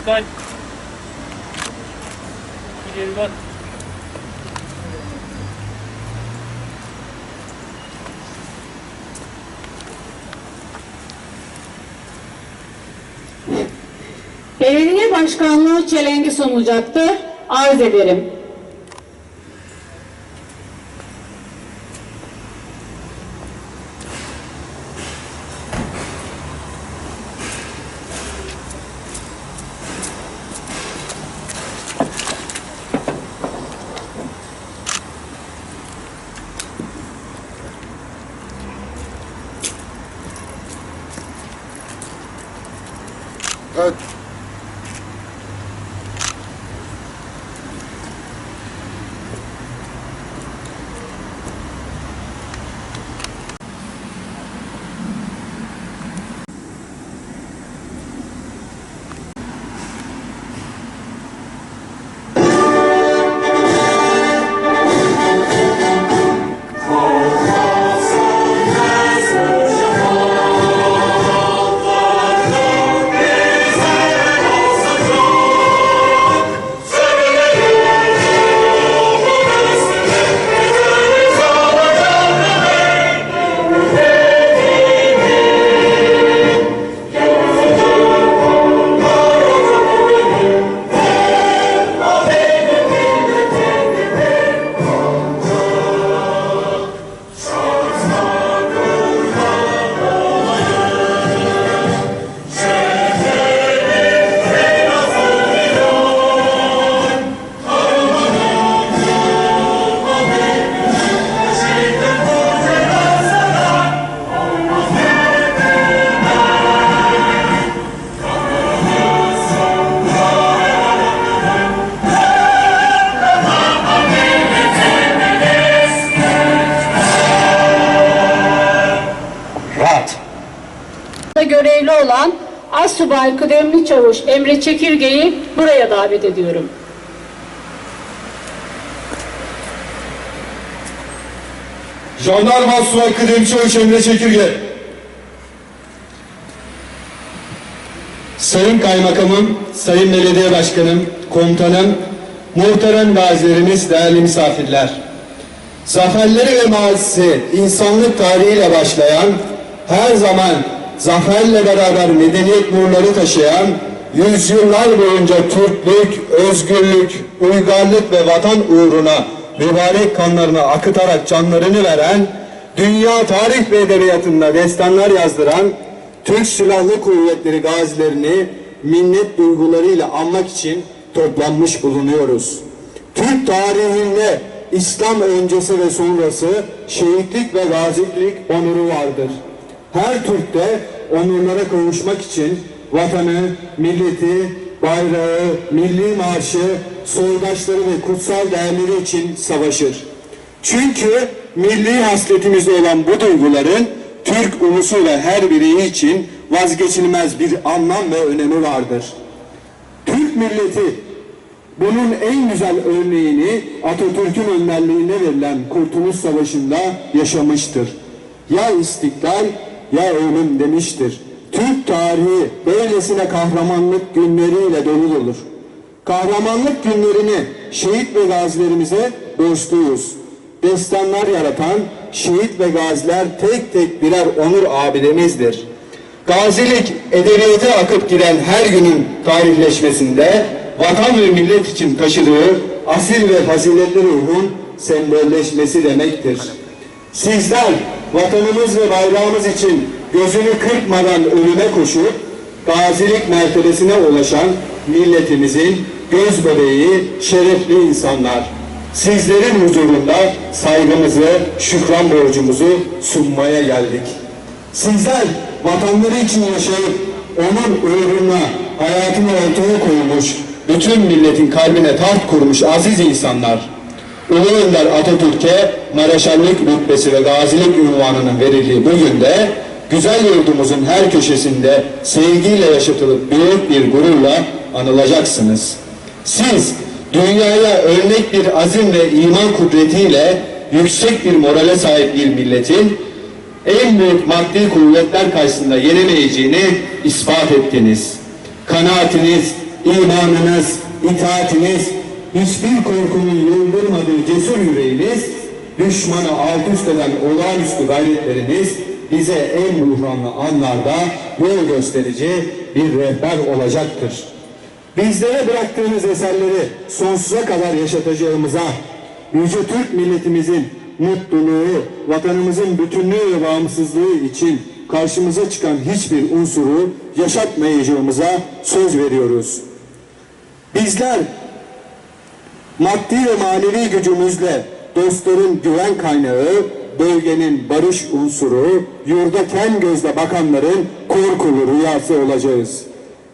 Dikkat. İleri bak. Belediye başkanlığı çelengi sunulacaktır. Arz ederim. как olan Assubay Kıdemli Çavuş Emre Çekirge'yi buraya davet ediyorum. Jandarma Subay Kıdem Çavuş Emre Çekirge. Sayın Kaymakamım, Sayın Belediye Başkanım, Komutanım, muhterem gazilerimiz, değerli misafirler. Zaferleri ve mazisi insanlık tarihiyle başlayan, her zaman zaferle beraber medeniyet nurları taşıyan, yüzyıllar boyunca Türklük, özgürlük, uygarlık ve vatan uğruna mübarek kanlarını akıtarak canlarını veren, dünya tarih ve edebiyatında destanlar yazdıran, Türk Silahlı Kuvvetleri gazilerini minnet duygularıyla anmak için toplanmış bulunuyoruz. Türk tarihinde İslam öncesi ve sonrası şehitlik ve gazilik onuru vardır. Her Türk'te onurlara kavuşmak için vatanı, milleti, bayrağı, milli marşı, soydaşları ve kutsal değerleri için savaşır. Çünkü milli hasletimizde olan bu duyguların Türk ulusu ve her bireyi için vazgeçilmez bir anlam ve önemi vardır. Türk milleti bunun en güzel örneğini Atatürk'ün önderliğine verilen Kurtuluş Savaşı'nda yaşamıştır. Ya istiklal ya ölüm demiştir. Türk tarihi böylesine kahramanlık günleriyle doludur. Kahramanlık günlerini şehit ve gazilerimize borçluyuz. Destanlar yaratan şehit ve gaziler tek tek birer onur abidemizdir. Gazilik edebiyata akıp giden her günün tarihleşmesinde vatan ve millet için taşıdığı asil ve faziletli ruhun sembolleşmesi demektir. Sizler vatanımız ve bayrağımız için gözünü kırpmadan ölüme koşup gazilik mertebesine ulaşan milletimizin göz bebeği, şerefli insanlar. Sizlerin huzurunda saygımızı, şükran borcumuzu sunmaya geldik. Sizler vatanları için yaşayıp onun uğruna hayatını ortaya koymuş, bütün milletin kalbine taht kurmuş aziz insanlar. Ulu Önder Atatürk'e Mareşallik rütbesi ve gazilik ünvanının verildiği bu günde güzel yurdumuzun her köşesinde sevgiyle yaşatılıp büyük bir gururla anılacaksınız. Siz dünyaya örnek bir azim ve iman kudretiyle yüksek bir morale sahip bir milletin en büyük maddi kuvvetler karşısında yenemeyeceğini ispat ettiniz. Kanaatiniz, imanınız, itaatiniz, hiçbir korkunun yıldırmadığı cesur yüreğiniz, düşmanı alt üst eden olağanüstü gayretleriniz bize en buhranlı anlarda yol gösterici bir rehber olacaktır. Bizlere bıraktığınız eserleri sonsuza kadar yaşatacağımıza, Yüce Türk milletimizin mutluluğu, vatanımızın bütünlüğü ve bağımsızlığı için karşımıza çıkan hiçbir unsuru yaşatmayacağımıza söz veriyoruz. Bizler maddi ve manevi gücümüzle dostların güven kaynağı, bölgenin barış unsuru, yurda ken gözle bakanların korkulu rüyası olacağız.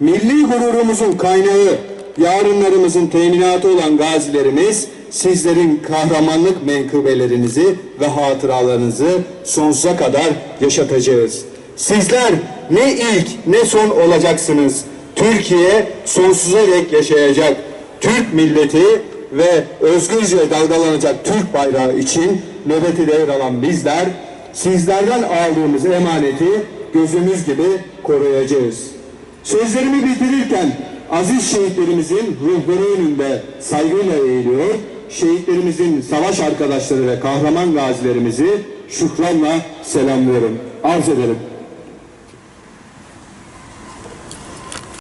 Milli gururumuzun kaynağı, yarınlarımızın teminatı olan gazilerimiz, sizlerin kahramanlık menkıbelerinizi ve hatıralarınızı sonsuza kadar yaşatacağız. Sizler ne ilk ne son olacaksınız. Türkiye sonsuza dek yaşayacak. Türk milleti ve özgürce dalgalanacak Türk bayrağı için nöbeti devralan bizler, sizlerden aldığımız emaneti gözümüz gibi koruyacağız. Sözlerimi bitirirken aziz şehitlerimizin ruhları önünde saygıyla eğiliyor, şehitlerimizin savaş arkadaşları ve kahraman gazilerimizi şükranla selamlıyorum. Arz ederim.